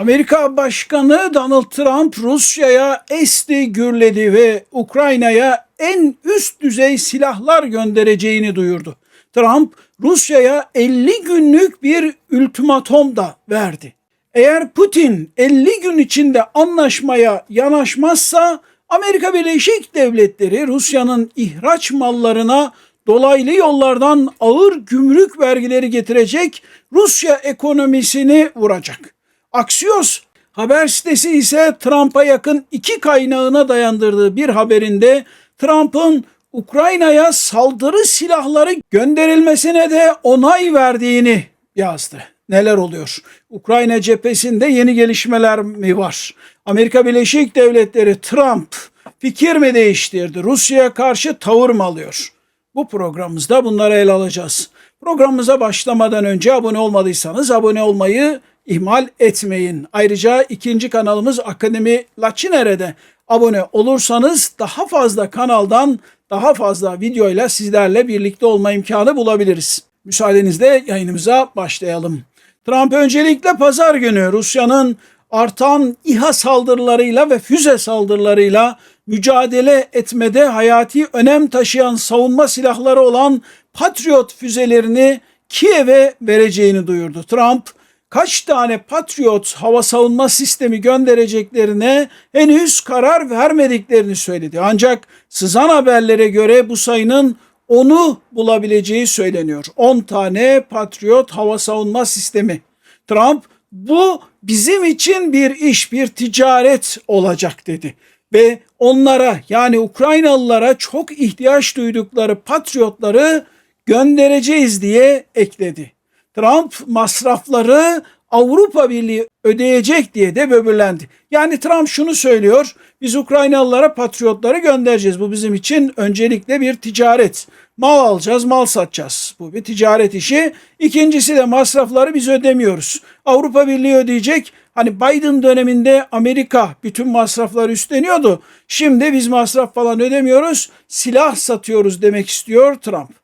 Amerika Başkanı Donald Trump Rusya'ya esti gürledi ve Ukrayna'ya en üst düzey silahlar göndereceğini duyurdu. Trump Rusya'ya 50 günlük bir ultimatom da verdi. Eğer Putin 50 gün içinde anlaşmaya yanaşmazsa Amerika Birleşik Devletleri Rusya'nın ihraç mallarına dolaylı yollardan ağır gümrük vergileri getirecek, Rusya ekonomisini vuracak. Axios haber sitesi ise Trump'a yakın iki kaynağına dayandırdığı bir haberinde Trump'ın Ukrayna'ya saldırı silahları gönderilmesine de onay verdiğini yazdı. Neler oluyor? Ukrayna cephesinde yeni gelişmeler mi var? Amerika Birleşik Devletleri Trump fikir mi değiştirdi? Rusya'ya karşı tavır mı alıyor? Bu programımızda bunları ele alacağız. Programımıza başlamadan önce abone olmadıysanız abone olmayı ihmal etmeyin. Ayrıca ikinci kanalımız Akademi Laçinere'de abone olursanız daha fazla kanaldan daha fazla videoyla sizlerle birlikte olma imkanı bulabiliriz. Müsaadenizle yayınımıza başlayalım. Trump öncelikle pazar günü Rusya'nın artan İHA saldırılarıyla ve füze saldırılarıyla mücadele etmede hayati önem taşıyan savunma silahları olan Patriot füzelerini Kiev'e vereceğini duyurdu. Trump kaç tane Patriot hava savunma sistemi göndereceklerine henüz karar vermediklerini söyledi. Ancak sızan haberlere göre bu sayının onu bulabileceği söyleniyor. 10 tane Patriot hava savunma sistemi. Trump bu bizim için bir iş, bir ticaret olacak dedi. Ve onlara yani Ukraynalılara çok ihtiyaç duydukları patriotları göndereceğiz diye ekledi. Trump masrafları Avrupa Birliği ödeyecek diye de böbürlendi. Yani Trump şunu söylüyor. Biz Ukraynalılara patriotları göndereceğiz. Bu bizim için öncelikle bir ticaret. Mal alacağız, mal satacağız. Bu bir ticaret işi. İkincisi de masrafları biz ödemiyoruz. Avrupa Birliği ödeyecek. Hani Biden döneminde Amerika bütün masrafları üstleniyordu. Şimdi biz masraf falan ödemiyoruz. Silah satıyoruz demek istiyor Trump.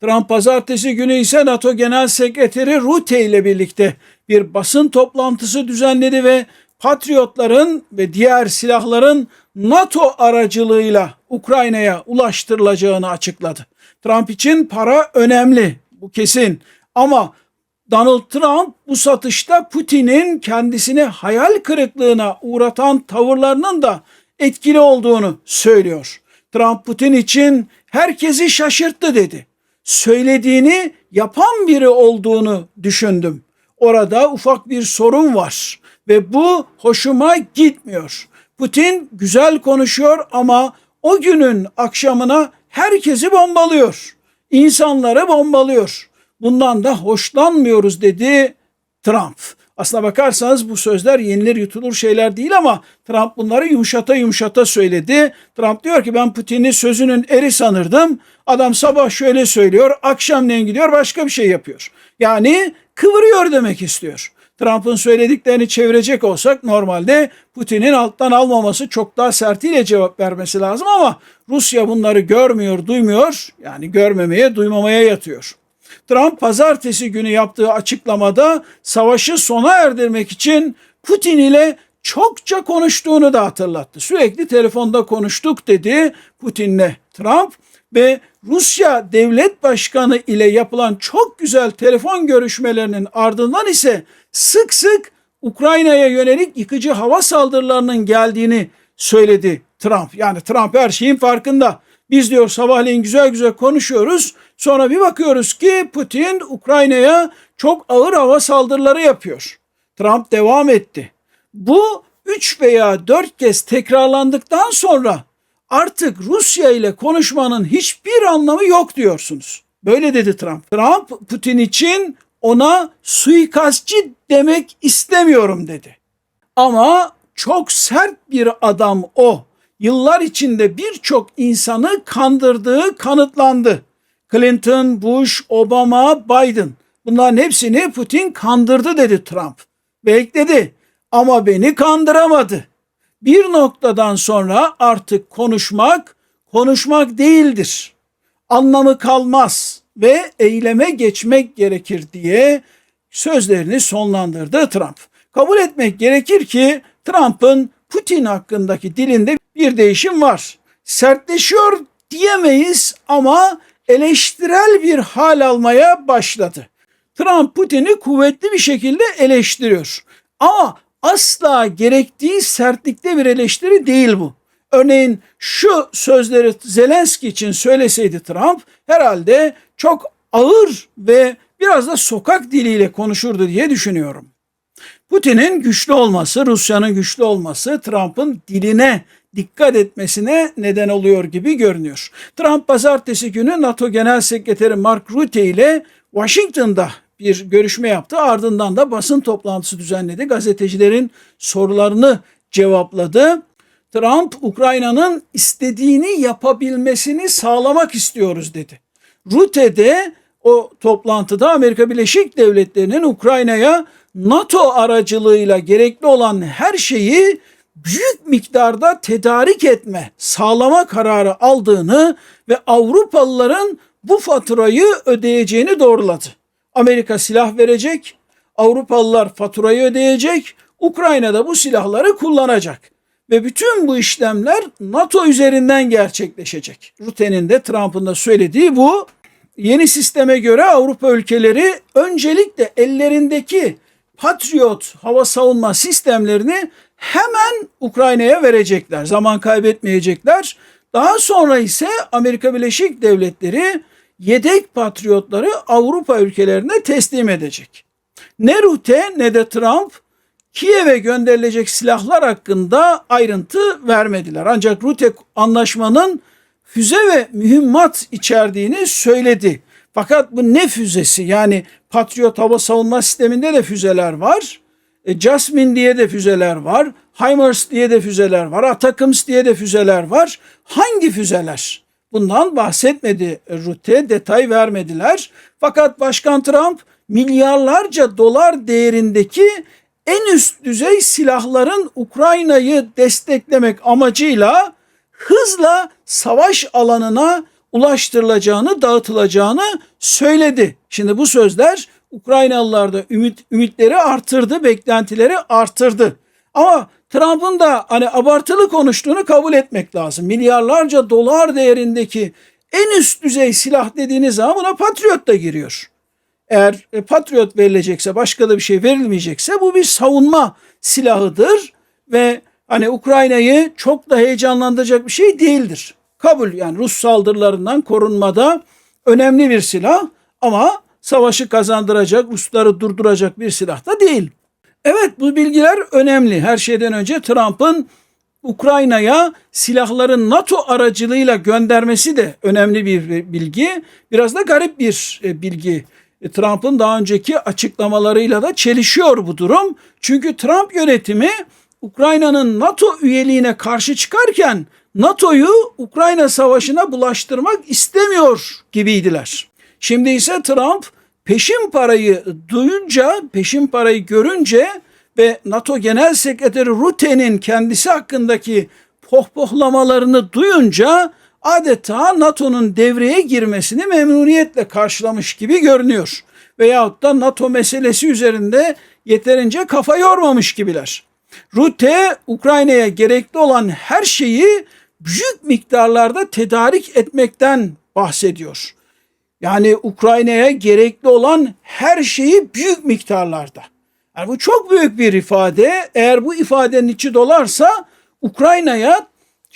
Trump pazartesi günü ise NATO Genel Sekreteri Rutte ile birlikte bir basın toplantısı düzenledi ve Patriotların ve diğer silahların NATO aracılığıyla Ukrayna'ya ulaştırılacağını açıkladı. Trump için para önemli, bu kesin. Ama Donald Trump bu satışta Putin'in kendisini hayal kırıklığına uğratan tavırlarının da etkili olduğunu söylüyor. Trump Putin için herkesi şaşırttı dedi. Söylediğini yapan biri olduğunu düşündüm. Orada ufak bir sorun var ve bu hoşuma gitmiyor. Putin güzel konuşuyor ama o günün akşamına herkesi bombalıyor. İnsanları bombalıyor. Bundan da hoşlanmıyoruz dedi Trump. Aslına bakarsanız bu sözler yenilir yutulur şeyler değil ama Trump bunları yumuşata yumuşata söyledi. Trump diyor ki ben Putin'i sözünün eri sanırdım. Adam sabah şöyle söylüyor, akşamleyin gidiyor başka bir şey yapıyor. Yani kıvırıyor demek istiyor. Trump'ın söylediklerini çevirecek olsak normalde Putin'in alttan almaması çok daha sertiyle cevap vermesi lazım ama Rusya bunları görmüyor, duymuyor. Yani görmemeye, duymamaya yatıyor. Trump pazartesi günü yaptığı açıklamada savaşı sona erdirmek için Putin ile çokça konuştuğunu da hatırlattı. Sürekli telefonda konuştuk dedi Putin'le Trump ve Rusya devlet başkanı ile yapılan çok güzel telefon görüşmelerinin ardından ise sık sık Ukrayna'ya yönelik yıkıcı hava saldırılarının geldiğini söyledi Trump. Yani Trump her şeyin farkında. Biz diyor sabahleyin güzel güzel konuşuyoruz. Sonra bir bakıyoruz ki Putin Ukrayna'ya çok ağır hava saldırıları yapıyor. Trump devam etti. Bu 3 veya 4 kez tekrarlandıktan sonra artık Rusya ile konuşmanın hiçbir anlamı yok diyorsunuz. Böyle dedi Trump. Trump Putin için ona suikastçı demek istemiyorum dedi. Ama çok sert bir adam o. Yıllar içinde birçok insanı kandırdığı kanıtlandı. Clinton, Bush, Obama, Biden bunların hepsini Putin kandırdı dedi Trump. Ve ekledi ama beni kandıramadı. Bir noktadan sonra artık konuşmak konuşmak değildir. Anlamı kalmaz ve eyleme geçmek gerekir diye sözlerini sonlandırdı Trump. Kabul etmek gerekir ki Trump'ın Putin hakkındaki dilinde bir değişim var. Sertleşiyor diyemeyiz ama eleştirel bir hal almaya başladı. Trump Putin'i kuvvetli bir şekilde eleştiriyor. Ama asla gerektiği sertlikte bir eleştiri değil bu. Örneğin şu sözleri Zelenski için söyleseydi Trump herhalde çok ağır ve biraz da sokak diliyle konuşurdu diye düşünüyorum. Putin'in güçlü olması, Rusya'nın güçlü olması Trump'ın diline dikkat etmesine neden oluyor gibi görünüyor. Trump pazartesi günü NATO Genel Sekreteri Mark Rutte ile Washington'da bir görüşme yaptı. Ardından da basın toplantısı düzenledi. Gazetecilerin sorularını cevapladı. Trump Ukrayna'nın istediğini yapabilmesini sağlamak istiyoruz dedi. Rutte de o toplantıda Amerika Birleşik Devletleri'nin Ukrayna'ya NATO aracılığıyla gerekli olan her şeyi büyük miktarda tedarik etme, sağlama kararı aldığını ve Avrupalıların bu faturayı ödeyeceğini doğruladı. Amerika silah verecek, Avrupalılar faturayı ödeyecek, Ukrayna da bu silahları kullanacak. Ve bütün bu işlemler NATO üzerinden gerçekleşecek. Rutte'nin de Trump'ın da söylediği bu. Yeni sisteme göre Avrupa ülkeleri öncelikle ellerindeki Patriot hava savunma sistemlerini hemen Ukrayna'ya verecekler. Zaman kaybetmeyecekler. Daha sonra ise Amerika Birleşik Devletleri yedek patriotları Avrupa ülkelerine teslim edecek. Ne Rutte ne de Trump Kiev'e gönderilecek silahlar hakkında ayrıntı vermediler. Ancak Rutte anlaşmanın füze ve mühimmat içerdiğini söyledi. Fakat bu ne füzesi? Yani Patriot hava savunma sisteminde de füzeler var. E, Jasmine diye de füzeler var. HIMARS diye de füzeler var. Atakams diye de füzeler var. Hangi füzeler? Bundan bahsetmedi Rutte, detay vermediler. Fakat Başkan Trump milyarlarca dolar değerindeki en üst düzey silahların Ukrayna'yı desteklemek amacıyla hızla savaş alanına ulaştırılacağını, dağıtılacağını söyledi. Şimdi bu sözler Ukraynalılarda ümit, ümitleri artırdı, beklentileri artırdı. Ama Trump'ın da hani abartılı konuştuğunu kabul etmek lazım. Milyarlarca dolar değerindeki en üst düzey silah dediğiniz zaman buna Patriot da giriyor. Eğer e, Patriot verilecekse, başka da bir şey verilmeyecekse bu bir savunma silahıdır ve hani Ukrayna'yı çok da heyecanlandıracak bir şey değildir. Kabul yani Rus saldırılarından korunmada önemli bir silah ama savaşı kazandıracak, Rusları durduracak bir silah da değil. Evet bu bilgiler önemli. Her şeyden önce Trump'ın Ukrayna'ya silahların NATO aracılığıyla göndermesi de önemli bir bilgi. Biraz da garip bir e, bilgi. E, Trump'ın daha önceki açıklamalarıyla da çelişiyor bu durum. Çünkü Trump yönetimi Ukrayna'nın NATO üyeliğine karşı çıkarken NATO'yu Ukrayna savaşına bulaştırmak istemiyor gibiydiler. Şimdi ise Trump peşin parayı duyunca, peşin parayı görünce ve NATO Genel Sekreteri Rutte'nin kendisi hakkındaki pohpohlamalarını duyunca adeta NATO'nun devreye girmesini memnuniyetle karşılamış gibi görünüyor. Veyahut da NATO meselesi üzerinde yeterince kafa yormamış gibiler. Rutte Ukrayna'ya gerekli olan her şeyi büyük miktarlarda tedarik etmekten bahsediyor. Yani Ukrayna'ya gerekli olan her şeyi büyük miktarlarda. Yani bu çok büyük bir ifade. Eğer bu ifadenin içi dolarsa Ukrayna'ya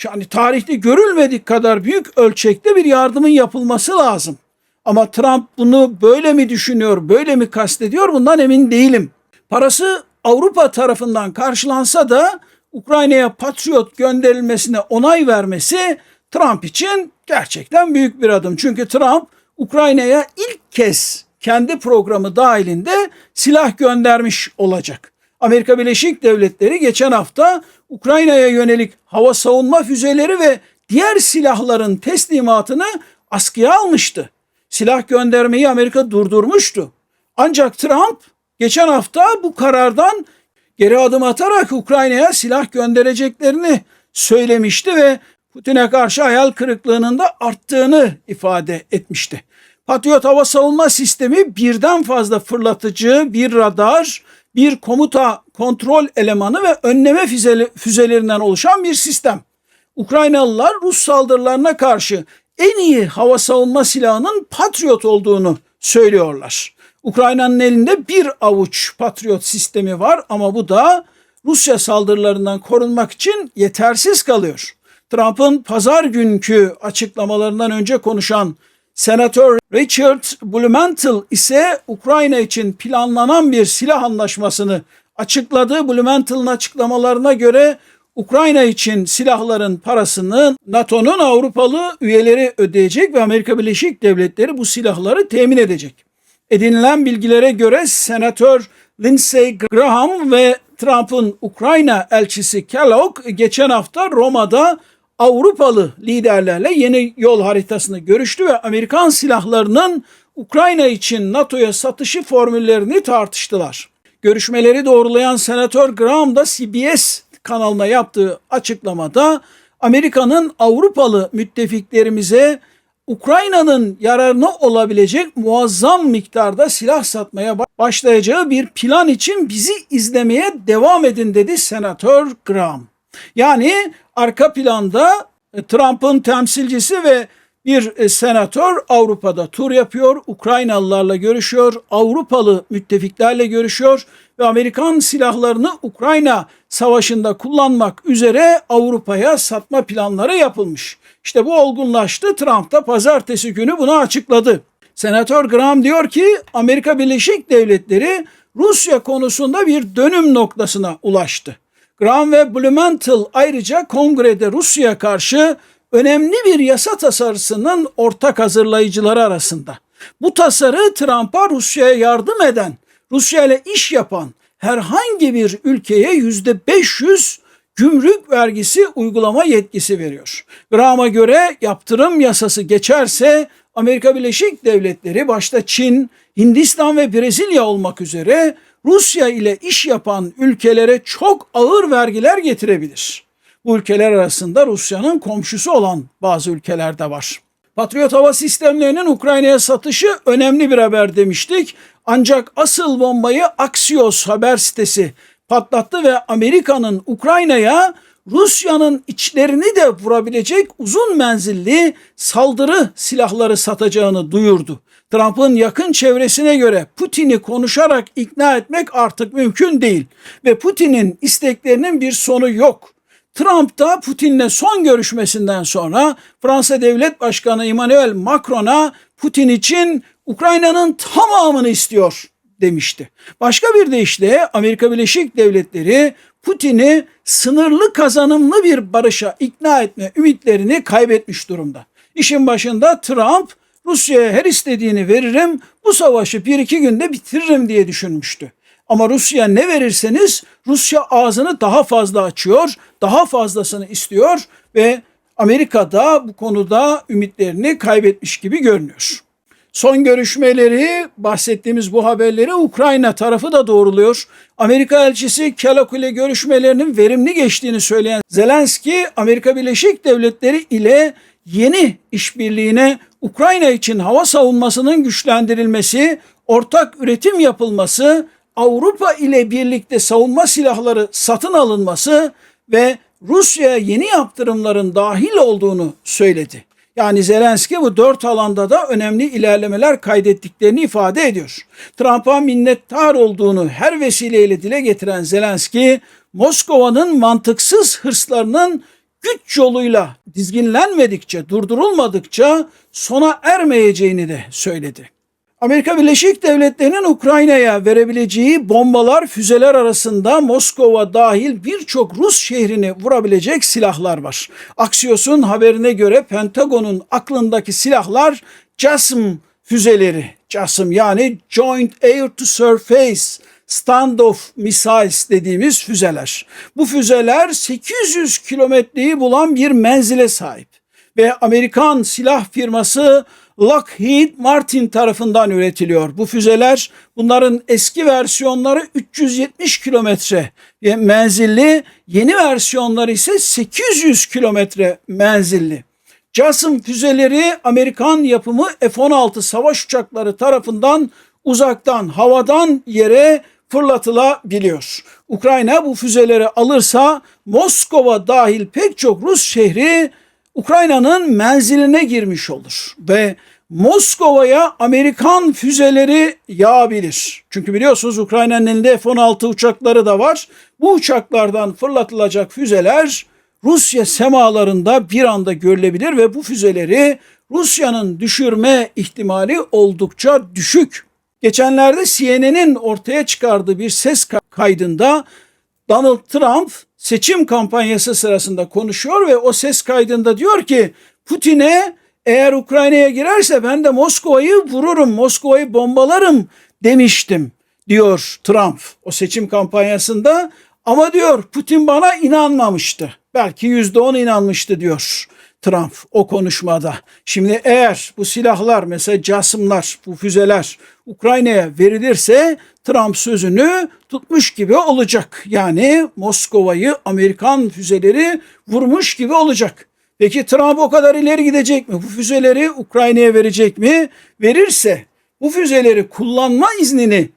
yani tarihte görülmedik kadar büyük ölçekte bir yardımın yapılması lazım. Ama Trump bunu böyle mi düşünüyor, böyle mi kastediyor bundan emin değilim. Parası Avrupa tarafından karşılansa da Ukrayna'ya Patriot gönderilmesine onay vermesi Trump için gerçekten büyük bir adım. Çünkü Trump Ukrayna'ya ilk kez kendi programı dahilinde silah göndermiş olacak. Amerika Birleşik Devletleri geçen hafta Ukrayna'ya yönelik hava savunma füzeleri ve diğer silahların teslimatını askıya almıştı. Silah göndermeyi Amerika durdurmuştu. Ancak Trump geçen hafta bu karardan geri adım atarak Ukrayna'ya silah göndereceklerini söylemişti ve Putin'e karşı hayal kırıklığının da arttığını ifade etmişti. Patriot hava savunma sistemi birden fazla fırlatıcı, bir radar, bir komuta kontrol elemanı ve önleme füzelerinden oluşan bir sistem. Ukraynalılar Rus saldırılarına karşı en iyi hava savunma silahının Patriot olduğunu söylüyorlar. Ukrayna'nın elinde bir avuç Patriot sistemi var ama bu da Rusya saldırılarından korunmak için yetersiz kalıyor. Trump'ın pazar günkü açıklamalarından önce konuşan Senatör Richard Blumenthal ise Ukrayna için planlanan bir silah anlaşmasını açıkladı. Blumenthal'ın açıklamalarına göre Ukrayna için silahların parasını NATO'nun Avrupalı üyeleri ödeyecek ve Amerika Birleşik Devletleri bu silahları temin edecek. Edinilen bilgilere göre Senatör Lindsey Graham ve Trump'ın Ukrayna elçisi Kellogg geçen hafta Roma'da Avrupalı liderlerle yeni yol haritasını görüştü ve Amerikan silahlarının Ukrayna için NATO'ya satışı formüllerini tartıştılar. Görüşmeleri doğrulayan Senatör Graham da CBS kanalına yaptığı açıklamada Amerika'nın Avrupalı müttefiklerimize Ukrayna'nın yararına olabilecek muazzam miktarda silah satmaya başlayacağı bir plan için bizi izlemeye devam edin dedi Senatör Graham. Yani arka planda e, Trump'ın temsilcisi ve bir e, senatör Avrupa'da tur yapıyor, Ukraynalılarla görüşüyor, Avrupalı müttefiklerle görüşüyor ve Amerikan silahlarını Ukrayna savaşında kullanmak üzere Avrupa'ya satma planları yapılmış. İşte bu olgunlaştı. Trump da pazartesi günü bunu açıkladı. Senatör Graham diyor ki Amerika Birleşik Devletleri Rusya konusunda bir dönüm noktasına ulaştı. Graham ve Blumenthal ayrıca kongrede Rusya'ya karşı önemli bir yasa tasarısının ortak hazırlayıcıları arasında. Bu tasarı Trump'a Rusya'ya yardım eden, Rusya ile iş yapan herhangi bir ülkeye yüzde 500 gümrük vergisi uygulama yetkisi veriyor. Graham'a göre yaptırım yasası geçerse Amerika Birleşik Devletleri başta Çin, Hindistan ve Brezilya olmak üzere Rusya ile iş yapan ülkelere çok ağır vergiler getirebilir. Bu ülkeler arasında Rusya'nın komşusu olan bazı ülkeler de var. Patriot hava sistemlerinin Ukrayna'ya satışı önemli bir haber demiştik. Ancak asıl bombayı Axios haber sitesi patlattı ve Amerika'nın Ukrayna'ya Rusya'nın içlerini de vurabilecek uzun menzilli saldırı silahları satacağını duyurdu. Trump'ın yakın çevresine göre Putin'i konuşarak ikna etmek artık mümkün değil ve Putin'in isteklerinin bir sonu yok. Trump da Putin'le son görüşmesinden sonra Fransa Devlet Başkanı Emmanuel Macron'a Putin için Ukrayna'nın tamamını istiyor demişti. Başka bir deyişle Amerika Birleşik Devletleri Putin'i sınırlı kazanımlı bir barışa ikna etme ümitlerini kaybetmiş durumda. İşin başında Trump Rusya'ya her istediğini veririm, bu savaşı bir iki günde bitiririm diye düşünmüştü. Ama Rusya ne verirseniz Rusya ağzını daha fazla açıyor, daha fazlasını istiyor ve Amerika da bu konuda ümitlerini kaybetmiş gibi görünüyor. Son görüşmeleri bahsettiğimiz bu haberleri Ukrayna tarafı da doğruluyor. Amerika elçisi Kellogg ile görüşmelerinin verimli geçtiğini söyleyen Zelenski, Amerika Birleşik Devletleri ile yeni işbirliğine Ukrayna için hava savunmasının güçlendirilmesi, ortak üretim yapılması, Avrupa ile birlikte savunma silahları satın alınması ve Rusya'ya yeni yaptırımların dahil olduğunu söyledi. Yani Zelenski bu dört alanda da önemli ilerlemeler kaydettiklerini ifade ediyor. Trump'a minnettar olduğunu her vesileyle dile getiren Zelenski, Moskova'nın mantıksız hırslarının güç yoluyla dizginlenmedikçe, durdurulmadıkça sona ermeyeceğini de söyledi. Amerika Birleşik Devletleri'nin Ukrayna'ya verebileceği bombalar, füzeler arasında Moskova dahil birçok Rus şehrini vurabilecek silahlar var. Axios'un haberine göre Pentagon'un aklındaki silahlar JASM füzeleri. JASM yani Joint Air to Surface standoff missiles dediğimiz füzeler. Bu füzeler 800 kilometreyi bulan bir menzile sahip ve Amerikan silah firması Lockheed Martin tarafından üretiliyor. Bu füzeler bunların eski versiyonları 370 kilometre menzilli, yeni versiyonları ise 800 kilometre menzilli. JASM füzeleri Amerikan yapımı F-16 savaş uçakları tarafından uzaktan havadan yere fırlatılabiliyor. Ukrayna bu füzeleri alırsa Moskova dahil pek çok Rus şehri Ukrayna'nın menziline girmiş olur ve Moskova'ya Amerikan füzeleri yağabilir. Çünkü biliyorsunuz Ukrayna'nın elinde F-16 uçakları da var. Bu uçaklardan fırlatılacak füzeler Rusya semalarında bir anda görülebilir ve bu füzeleri Rusya'nın düşürme ihtimali oldukça düşük. Geçenlerde CNN'in ortaya çıkardığı bir ses kaydında Donald Trump seçim kampanyası sırasında konuşuyor ve o ses kaydında diyor ki Putin'e eğer Ukrayna'ya girerse ben de Moskova'yı vururum, Moskova'yı bombalarım demiştim diyor Trump o seçim kampanyasında. Ama diyor Putin bana inanmamıştı. Belki yüzde on inanmıştı diyor Trump o konuşmada. Şimdi eğer bu silahlar mesela casımlar, bu füzeler Ukrayna'ya verilirse Trump sözünü tutmuş gibi olacak. Yani Moskova'yı Amerikan füzeleri vurmuş gibi olacak. Peki Trump o kadar ileri gidecek mi? Bu füzeleri Ukrayna'ya verecek mi? Verirse bu füzeleri kullanma iznini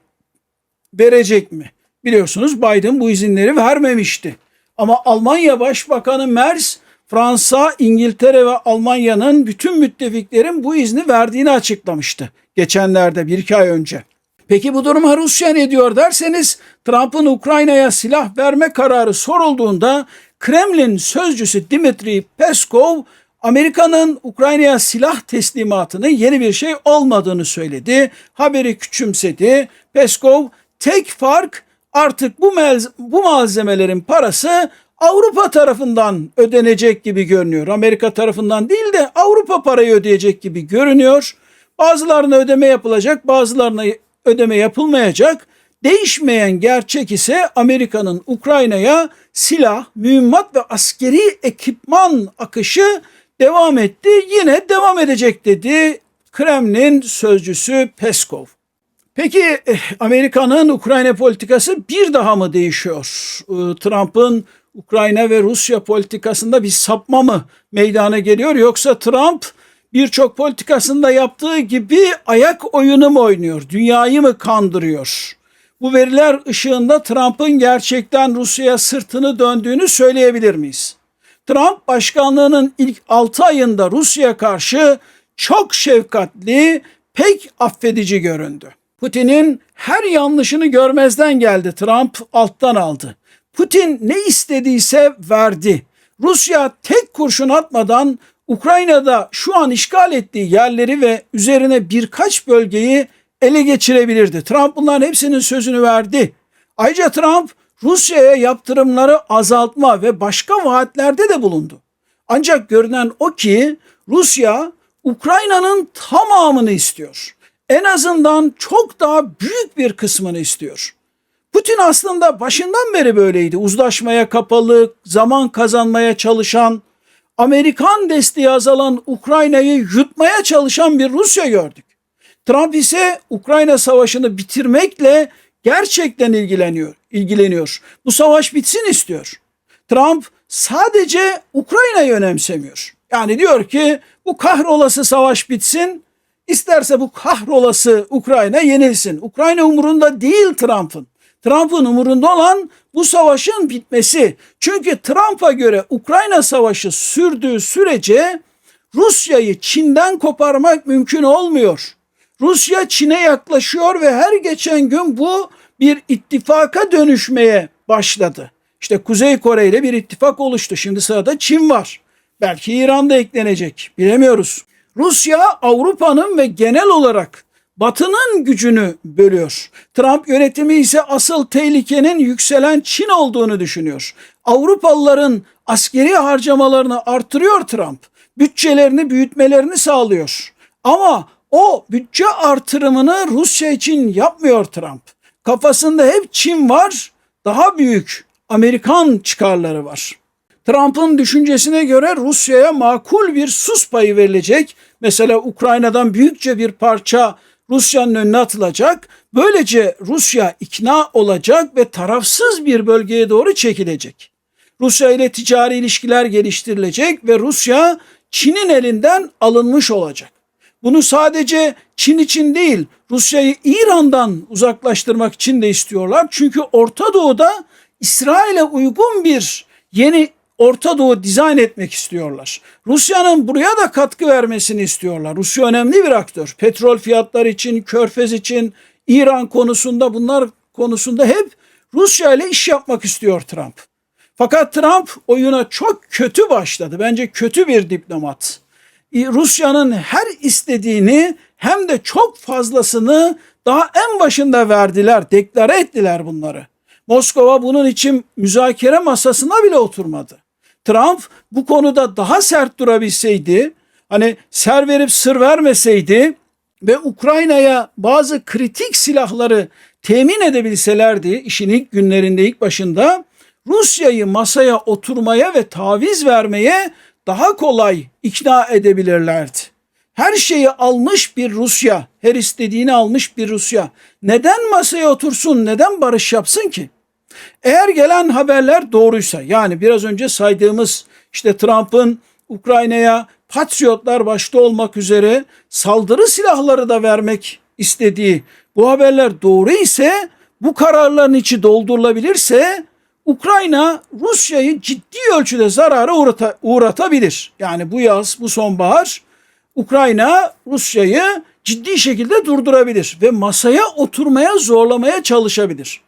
verecek mi? Biliyorsunuz Biden bu izinleri vermemişti. Ama Almanya Başbakanı Merz Fransa, İngiltere ve Almanya'nın bütün müttefiklerin bu izni verdiğini açıklamıştı. Geçenlerde bir iki ay önce. Peki bu duruma Rusya ne diyor derseniz Trump'ın Ukrayna'ya silah verme kararı sorulduğunda Kremlin sözcüsü Dimitri Peskov Amerika'nın Ukrayna'ya silah teslimatının yeni bir şey olmadığını söyledi. Haberi küçümsedi. Peskov tek fark artık bu, bu malzemelerin parası Avrupa tarafından ödenecek gibi görünüyor. Amerika tarafından değil de Avrupa parayı ödeyecek gibi görünüyor. Bazılarına ödeme yapılacak, bazılarına ödeme yapılmayacak. Değişmeyen gerçek ise Amerika'nın Ukrayna'ya silah, mühimmat ve askeri ekipman akışı devam etti. Yine devam edecek dedi Kremlin sözcüsü Peskov. Peki eh, Amerika'nın Ukrayna politikası bir daha mı değişiyor? Trump'ın Ukrayna ve Rusya politikasında bir sapma mı meydana geliyor yoksa Trump birçok politikasında yaptığı gibi ayak oyunu mu oynuyor? Dünyayı mı kandırıyor? Bu veriler ışığında Trump'ın gerçekten Rusya'ya sırtını döndüğünü söyleyebilir miyiz? Trump başkanlığının ilk 6 ayında Rusya'ya karşı çok şefkatli, pek affedici göründü. Putin'in her yanlışını görmezden geldi. Trump alttan aldı. Putin ne istediyse verdi. Rusya tek kurşun atmadan Ukrayna'da şu an işgal ettiği yerleri ve üzerine birkaç bölgeyi ele geçirebilirdi. Trump bunların hepsinin sözünü verdi. Ayrıca Trump Rusya'ya yaptırımları azaltma ve başka vaatlerde de bulundu. Ancak görünen o ki Rusya Ukrayna'nın tamamını istiyor. En azından çok daha büyük bir kısmını istiyor. Putin aslında başından beri böyleydi. Uzlaşmaya kapalı, zaman kazanmaya çalışan, Amerikan desteği azalan Ukrayna'yı yutmaya çalışan bir Rusya gördük. Trump ise Ukrayna savaşını bitirmekle gerçekten ilgileniyor, ilgileniyor. Bu savaş bitsin istiyor. Trump sadece Ukrayna'yı önemsemiyor. Yani diyor ki bu kahrolası savaş bitsin, isterse bu kahrolası Ukrayna yenilsin. Ukrayna umurunda değil Trump'ın. Trump'ın umurunda olan bu savaşın bitmesi. Çünkü Trump'a göre Ukrayna savaşı sürdüğü sürece Rusya'yı Çin'den koparmak mümkün olmuyor. Rusya Çin'e yaklaşıyor ve her geçen gün bu bir ittifaka dönüşmeye başladı. İşte Kuzey Kore ile bir ittifak oluştu. Şimdi sırada Çin var. Belki İran da eklenecek. Bilemiyoruz. Rusya Avrupa'nın ve genel olarak Batı'nın gücünü bölüyor. Trump yönetimi ise asıl tehlikenin yükselen Çin olduğunu düşünüyor. Avrupalıların askeri harcamalarını artırıyor Trump. Bütçelerini büyütmelerini sağlıyor. Ama o bütçe artırımını Rusya için yapmıyor Trump. Kafasında hep Çin var, daha büyük Amerikan çıkarları var. Trump'ın düşüncesine göre Rusya'ya makul bir sus payı verilecek. Mesela Ukrayna'dan büyükçe bir parça Rusya'nın önüne atılacak. Böylece Rusya ikna olacak ve tarafsız bir bölgeye doğru çekilecek. Rusya ile ticari ilişkiler geliştirilecek ve Rusya Çin'in elinden alınmış olacak. Bunu sadece Çin için değil, Rusya'yı İran'dan uzaklaştırmak için de istiyorlar. Çünkü Orta Doğu'da İsrail'e uygun bir yeni Orta Doğu dizayn etmek istiyorlar. Rusya'nın buraya da katkı vermesini istiyorlar. Rusya önemli bir aktör. Petrol fiyatları için, körfez için, İran konusunda bunlar konusunda hep Rusya ile iş yapmak istiyor Trump. Fakat Trump oyuna çok kötü başladı. Bence kötü bir diplomat. Rusya'nın her istediğini hem de çok fazlasını daha en başında verdiler, deklare ettiler bunları. Moskova bunun için müzakere masasına bile oturmadı. Trump bu konuda daha sert durabilseydi, hani ser verip sır vermeseydi ve Ukrayna'ya bazı kritik silahları temin edebilselerdi işin ilk günlerinde ilk başında Rusya'yı masaya oturmaya ve taviz vermeye daha kolay ikna edebilirlerdi. Her şeyi almış bir Rusya, her istediğini almış bir Rusya neden masaya otursun, neden barış yapsın ki? Eğer gelen haberler doğruysa yani biraz önce saydığımız işte Trump'ın Ukrayna'ya Patriotlar başta olmak üzere saldırı silahları da vermek istediği bu haberler doğru ise bu kararların içi doldurulabilirse Ukrayna Rusya'yı ciddi ölçüde zarara uğrata, uğratabilir. Yani bu yaz, bu sonbahar Ukrayna Rusya'yı ciddi şekilde durdurabilir ve masaya oturmaya zorlamaya çalışabilir.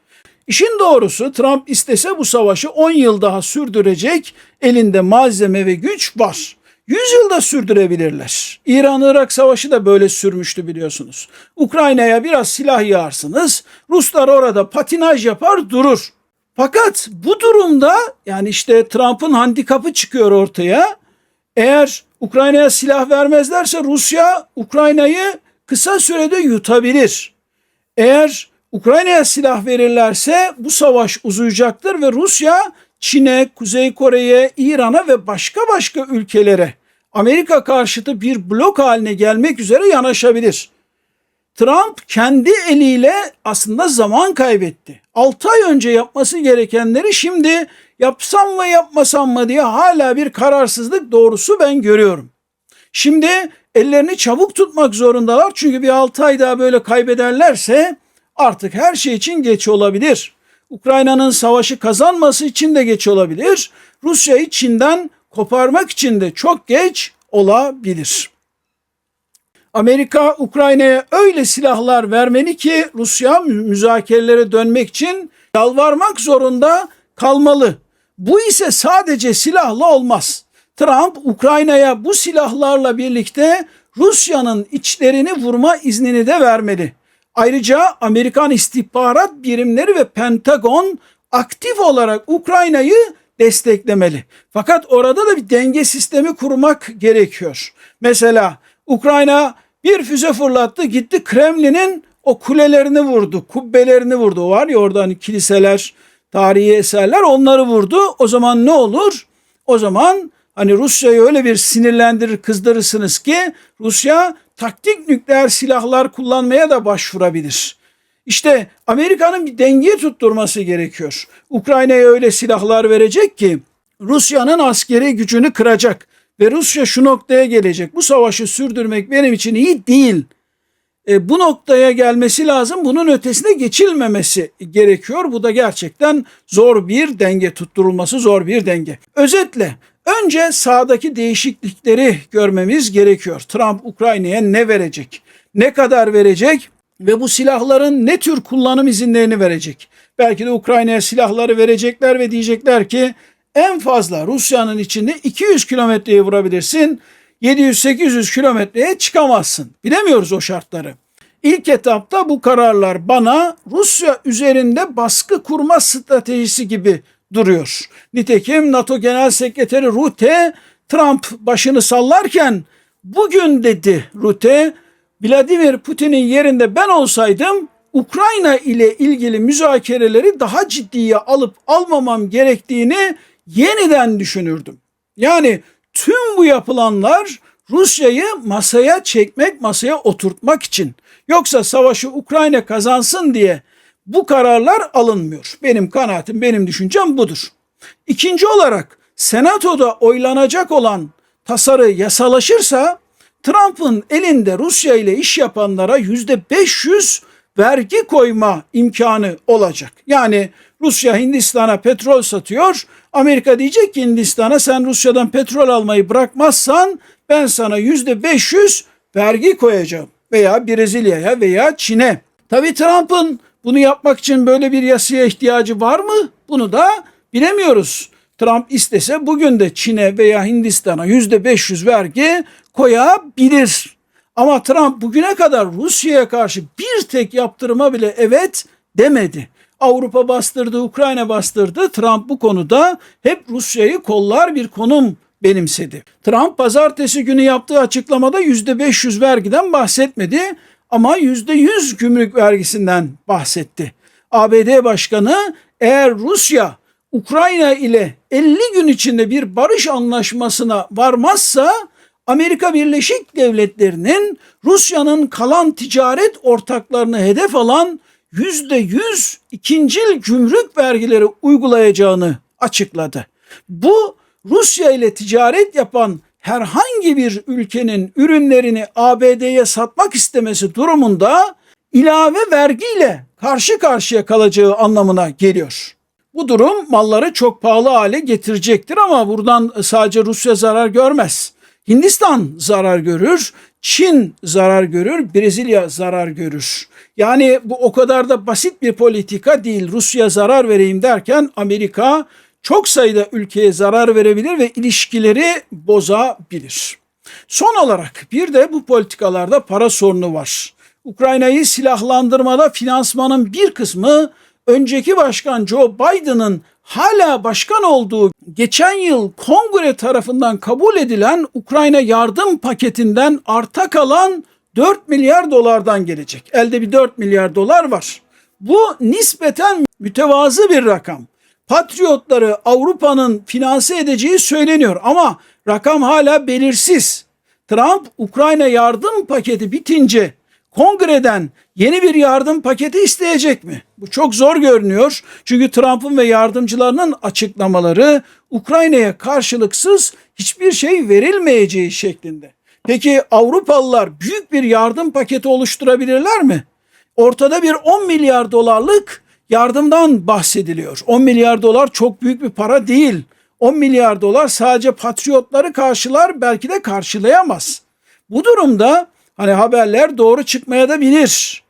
İşin doğrusu Trump istese bu savaşı 10 yıl daha sürdürecek elinde malzeme ve güç var. 100 yılda sürdürebilirler. İran-Irak savaşı da böyle sürmüştü biliyorsunuz. Ukrayna'ya biraz silah yağarsınız. Ruslar orada patinaj yapar durur. Fakat bu durumda yani işte Trump'ın handikapı çıkıyor ortaya. Eğer Ukrayna'ya silah vermezlerse Rusya Ukrayna'yı kısa sürede yutabilir. Eğer Ukrayna'ya silah verirlerse bu savaş uzayacaktır ve Rusya Çin'e, Kuzey Kore'ye, İran'a ve başka başka ülkelere Amerika karşıtı bir blok haline gelmek üzere yanaşabilir. Trump kendi eliyle aslında zaman kaybetti. 6 ay önce yapması gerekenleri şimdi yapsam mı yapmasam mı diye hala bir kararsızlık doğrusu ben görüyorum. Şimdi ellerini çabuk tutmak zorundalar çünkü bir 6 ay daha böyle kaybederlerse artık her şey için geç olabilir. Ukrayna'nın savaşı kazanması için de geç olabilir. Rusya'yı Çin'den koparmak için de çok geç olabilir. Amerika Ukrayna'ya öyle silahlar vermeli ki Rusya müzakerelere dönmek için yalvarmak zorunda kalmalı. Bu ise sadece silahla olmaz. Trump Ukrayna'ya bu silahlarla birlikte Rusya'nın içlerini vurma iznini de vermeli. Ayrıca Amerikan istihbarat birimleri ve Pentagon aktif olarak Ukrayna'yı desteklemeli. Fakat orada da bir denge sistemi kurmak gerekiyor. Mesela Ukrayna bir füze fırlattı gitti Kremlin'in o kulelerini vurdu, kubbelerini vurdu. Var ya orada hani kiliseler, tarihi eserler onları vurdu. O zaman ne olur? O zaman hani Rusya'yı öyle bir sinirlendirir, kızdırırsınız ki Rusya taktik nükleer silahlar kullanmaya da başvurabilir. İşte Amerika'nın bir denge tutturması gerekiyor. Ukrayna'ya öyle silahlar verecek ki Rusya'nın askeri gücünü kıracak ve Rusya şu noktaya gelecek. Bu savaşı sürdürmek benim için iyi değil. E, bu noktaya gelmesi lazım. Bunun ötesine geçilmemesi gerekiyor. Bu da gerçekten zor bir denge tutturulması zor bir denge. Özetle önce sağdaki değişiklikleri görmemiz gerekiyor. Trump Ukrayna'ya ne verecek? Ne kadar verecek? Ve bu silahların ne tür kullanım izinlerini verecek? Belki de Ukrayna'ya silahları verecekler ve diyecekler ki en fazla Rusya'nın içinde 200 kilometreye vurabilirsin. 700-800 kilometreye çıkamazsın. Bilemiyoruz o şartları. İlk etapta bu kararlar bana Rusya üzerinde baskı kurma stratejisi gibi duruyor. Nitekim NATO Genel Sekreteri Rutte Trump başını sallarken bugün dedi Rutte Vladimir Putin'in yerinde ben olsaydım Ukrayna ile ilgili müzakereleri daha ciddiye alıp almamam gerektiğini yeniden düşünürdüm. Yani tüm bu yapılanlar Rusya'yı masaya çekmek, masaya oturtmak için. Yoksa savaşı Ukrayna kazansın diye bu kararlar alınmıyor. Benim kanaatim, benim düşüncem budur. İkinci olarak Senato'da oylanacak olan tasarı yasalaşırsa Trump'ın elinde Rusya ile iş yapanlara yüzde 500 vergi koyma imkanı olacak. Yani Rusya Hindistan'a petrol satıyor. Amerika diyecek ki Hindistan'a sen Rusya'dan petrol almayı bırakmazsan ben sana yüzde 500 vergi koyacağım. Veya Brezilya'ya veya Çin'e. Tabii Trump'ın bunu yapmak için böyle bir yasaya ihtiyacı var mı? Bunu da bilemiyoruz. Trump istese bugün de Çin'e veya Hindistan'a yüzde 500 vergi koyabilir. Ama Trump bugüne kadar Rusya'ya karşı bir tek yaptırıma bile evet demedi. Avrupa bastırdı, Ukrayna bastırdı. Trump bu konuda hep Rusya'yı kollar bir konum benimsedi. Trump pazartesi günü yaptığı açıklamada %500 vergiden bahsetmedi ama %100 gümrük vergisinden bahsetti. ABD Başkanı eğer Rusya Ukrayna ile 50 gün içinde bir barış anlaşmasına varmazsa Amerika Birleşik Devletleri'nin Rusya'nın kalan ticaret ortaklarını hedef alan %100 ikincil gümrük vergileri uygulayacağını açıkladı. Bu Rusya ile ticaret yapan herhangi bir ülkenin ürünlerini ABD'ye satmak istemesi durumunda ilave vergiyle karşı karşıya kalacağı anlamına geliyor. Bu durum malları çok pahalı hale getirecektir ama buradan sadece Rusya zarar görmez. Hindistan zarar görür, Çin zarar görür, Brezilya zarar görür. Yani bu o kadar da basit bir politika değil. Rusya zarar vereyim derken Amerika çok sayıda ülkeye zarar verebilir ve ilişkileri bozabilir. Son olarak bir de bu politikalarda para sorunu var. Ukrayna'yı silahlandırmada finansmanın bir kısmı önceki başkan Joe Biden'ın hala başkan olduğu geçen yıl kongre tarafından kabul edilen Ukrayna yardım paketinden arta kalan 4 milyar dolardan gelecek. Elde bir 4 milyar dolar var. Bu nispeten mütevazı bir rakam. Patriotları Avrupa'nın finanse edeceği söyleniyor ama rakam hala belirsiz. Trump Ukrayna yardım paketi bitince kongreden yeni bir yardım paketi isteyecek mi? Bu çok zor görünüyor. Çünkü Trump'ın ve yardımcılarının açıklamaları Ukrayna'ya karşılıksız hiçbir şey verilmeyeceği şeklinde. Peki Avrupalılar büyük bir yardım paketi oluşturabilirler mi? Ortada bir 10 milyar dolarlık yardımdan bahsediliyor. 10 milyar dolar çok büyük bir para değil. 10 milyar dolar sadece patriotları karşılar belki de karşılayamaz. Bu durumda hani haberler doğru çıkmaya da bilir.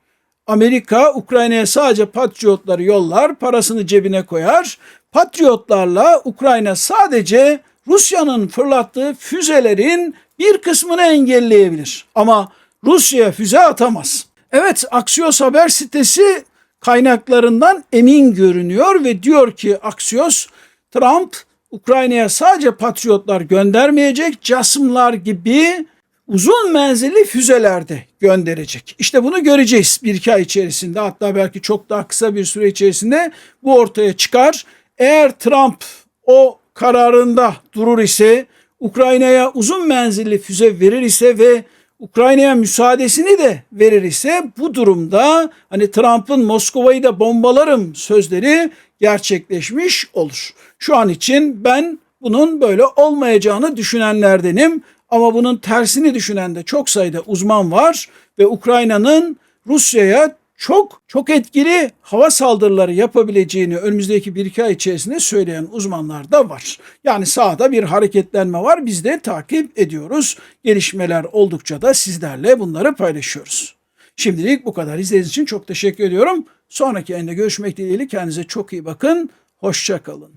Amerika Ukrayna'ya sadece patriotları yollar, parasını cebine koyar. Patriotlarla Ukrayna sadece Rusya'nın fırlattığı füzelerin bir kısmını engelleyebilir. Ama Rusya füze atamaz. Evet Axios haber sitesi kaynaklarından emin görünüyor ve diyor ki Axios Trump Ukrayna'ya sadece patriotlar göndermeyecek, casımlar gibi uzun menzilli füzelerde gönderecek. İşte bunu göreceğiz bir iki ay içerisinde hatta belki çok daha kısa bir süre içerisinde bu ortaya çıkar. Eğer Trump o kararında durur ise Ukrayna'ya uzun menzilli füze verir ise ve Ukrayna'ya müsaadesini de verir ise bu durumda hani Trump'ın Moskova'yı da bombalarım sözleri gerçekleşmiş olur. Şu an için ben bunun böyle olmayacağını düşünenlerdenim ama bunun tersini düşünen de çok sayıda uzman var ve Ukrayna'nın Rusya'ya çok çok etkili hava saldırıları yapabileceğini önümüzdeki bir iki ay içerisinde söyleyen uzmanlar da var. Yani sahada bir hareketlenme var. Biz de takip ediyoruz. Gelişmeler oldukça da sizlerle bunları paylaşıyoruz. Şimdilik bu kadar. İzlediğiniz için çok teşekkür ediyorum. Sonraki yayında görüşmek dileğiyle kendinize çok iyi bakın. Hoşça kalın.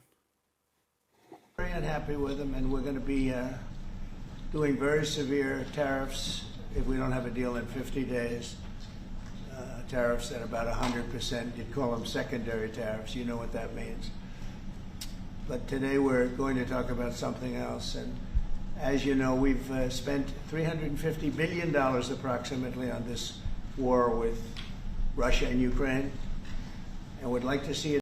Very uh, doing very severe tariffs if we don't have a deal in 50 days. Tariffs at about 100%. You'd call them secondary tariffs. You know what that means. But today we're going to talk about something else. And as you know, we've uh, spent $350 billion approximately on this war with Russia and Ukraine. And would like to see it.